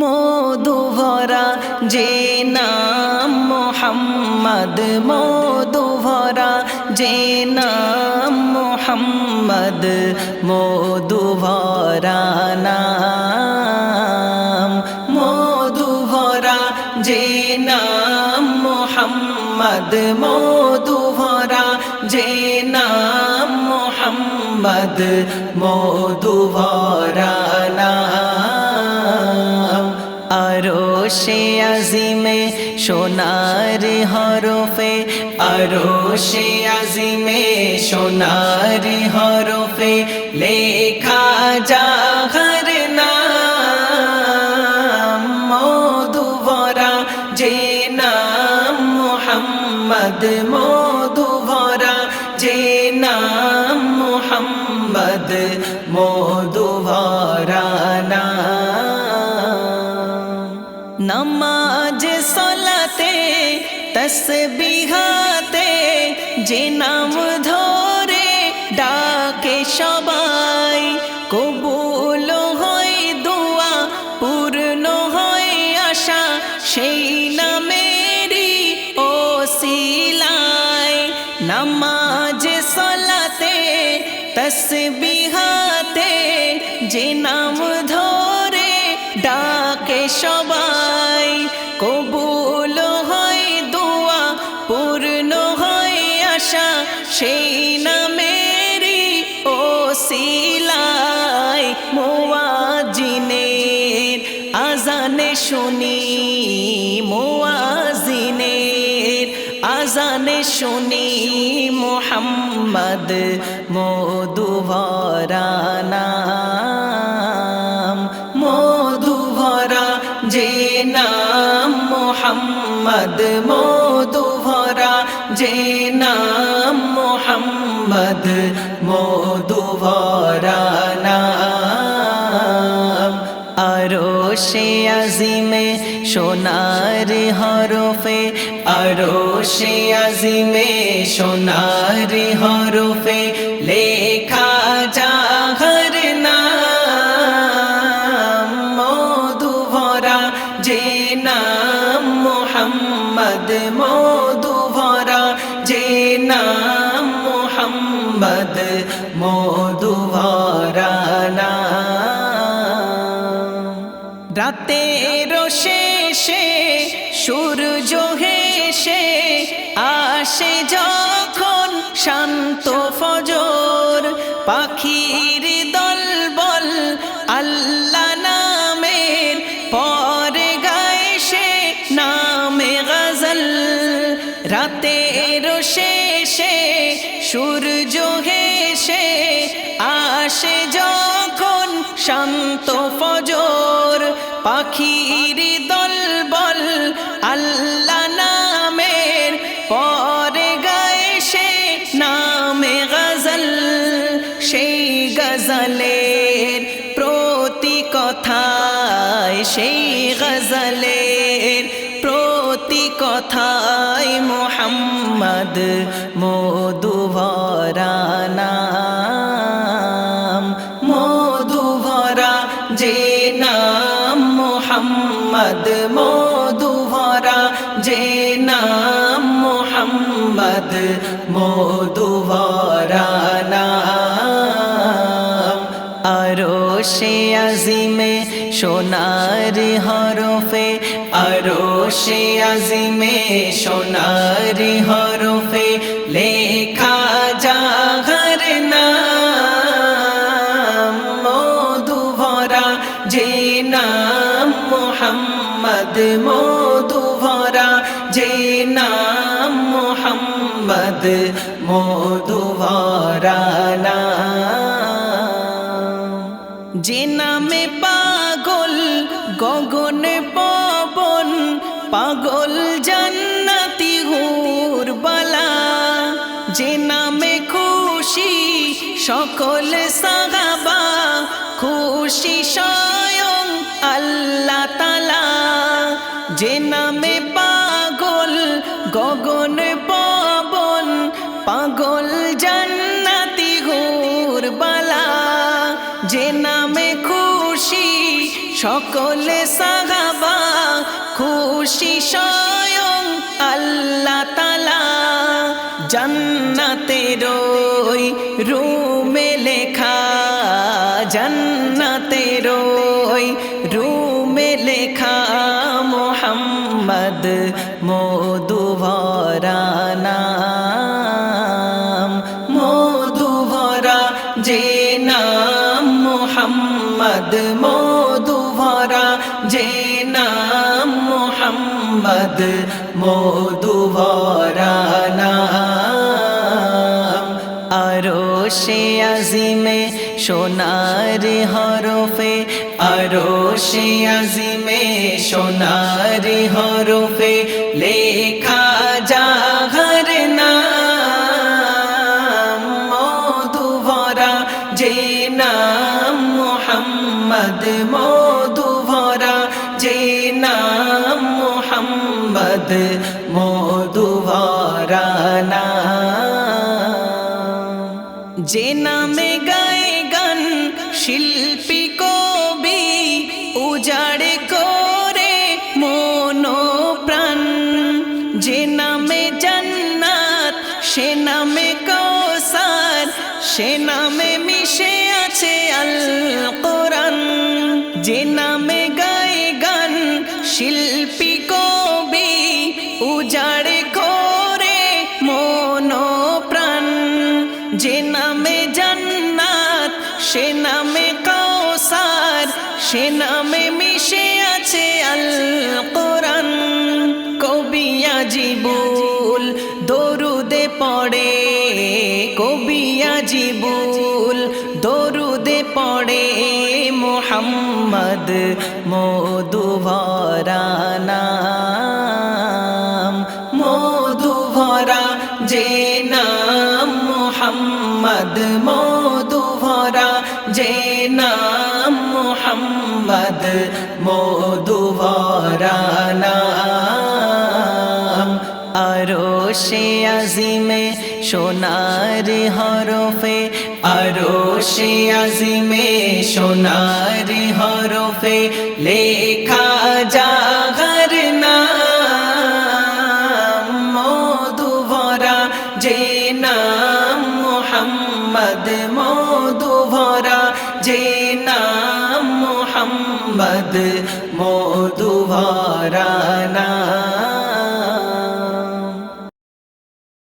মধু ভরা যে নাম মোহাম্মদ মধু ভরা যে নাম মোহাম্মদ মধু ভরা নাম মধু ভরা যে নাম মোহাম্মদ মধু যে নাম মোহাম্মদ মধু আরও সে আজিমে সোনার হরফে আরও সে আজিমে সোনার হরফে, লেখা যাহার নাম মধু ভরা যে নাম মোহাম্মদ মধু ভরা যে নাম মোহাম্মদ মধু ভরা নাম নমাজ সলাতে, তসবিহাতে যে নাম ধরে ডাকে সবাই, কবুল হয় দোয়া, পূর্ণ হয় আশা, সেই নামেরই ও সিলাই নমাজ সলাতে, তসবিহাতে যে নাম ধরে ডাকে সবাই কবুল হয় দোয়া, পূর্ণ হয় আশা, সেই নামেরই ও সিলাই মোয়াজিনের আজানে শুনি মোয়াজিনের আজানে শুনি মোহাম্মদ মধু মোহাম্মদ মধু ভরা, যে নাম মোহাম্মদ মধু ভরা নাম। আরও সে আজিমে সোনার হরফে, আরও সে আজিমে সোনার হরফে মোহাম্মদ মধু ভরা, যে নাম মোহাম্মদ ভরা নাম। রাতের শেষে, সূর্য হেসে, আসে যখন শান্ত আসে যখন শান্ত ফজর, পাখির দল বল আল্লাহ নামের পরে গায়ে সে নামে গজল। সেই গজলের প্রতি কথায়, সেই গজলের প্রতি কথায় মোহাম্মদ মধু যে নাম মোহাম্মদ মধু ভরা যে নাম মোহাম্মদ মধু ভরা নাম। আরও সে আজিমে সোনার হরফে, আরও আজিমে সোনার হরফে লেখা যে নাম মোহাম্মদ মধু ভরা যে মোহাম্মদ মধু ভরা নাম। যে পাগল গগন পবন, পাগল জান্নাতি হুর বালা যে খুশি সকল সাগাবা, খুশি স্বয়ং যে নামে পাগল, গগন পবন, পাগল জান্নাতি হুর বালা। যে নামে খুশি, সকলে সাহাবা খুশি স্বয়ং আল্লাহ তালা। জন্নতের ওই রুমে লেখা, জন্নতের ওই রুমে লেখা। যে নাম মোহাম্মদ মধু ভরা, যে নাম মোহাম্মদ মধু ভরা নাম। আরও সে আজিমে সোনার হরফে, আরও সে আজিমে সোনার হরফে লেখা মোহাম্মদ মধু ভরা, যে নাম মোহাম্মদ মধু ভরা নাম যে নামে গায়ে গান শিল্পী কবি, উজাড় করে মনো প্রাণ যে নামে জান্নাত, সে নামে কৌসার সে নামে মিশে আছে আল কোরআন যে নামে গায়ে গান, শিল্পী কবি, উজাড়ে করে মন প্রাণ যে নামে জান্নাত, সে নামে কৌসার সে নামে মিশে আছে আল কোরআন। কবিয়া জিবুল দরুদে পড়ে, কবি জিবুল দরুদে পড়ে মোহাম্মদ মধু ভরা নাম। মধু ভরা যে নাম মোহাম্মদ মধু ভরা যে নাম মোহাম্মদ মধু ভরা নাম সে আজিমে, সোনার হরফে আরও সে আজিমে, সোনার হরফে, লেখা জাগর নাম মধু ভরা যে নাম মোহাম্মদ মধু ভরা যে নাম মোহাম্মদ মধু ভরা নাম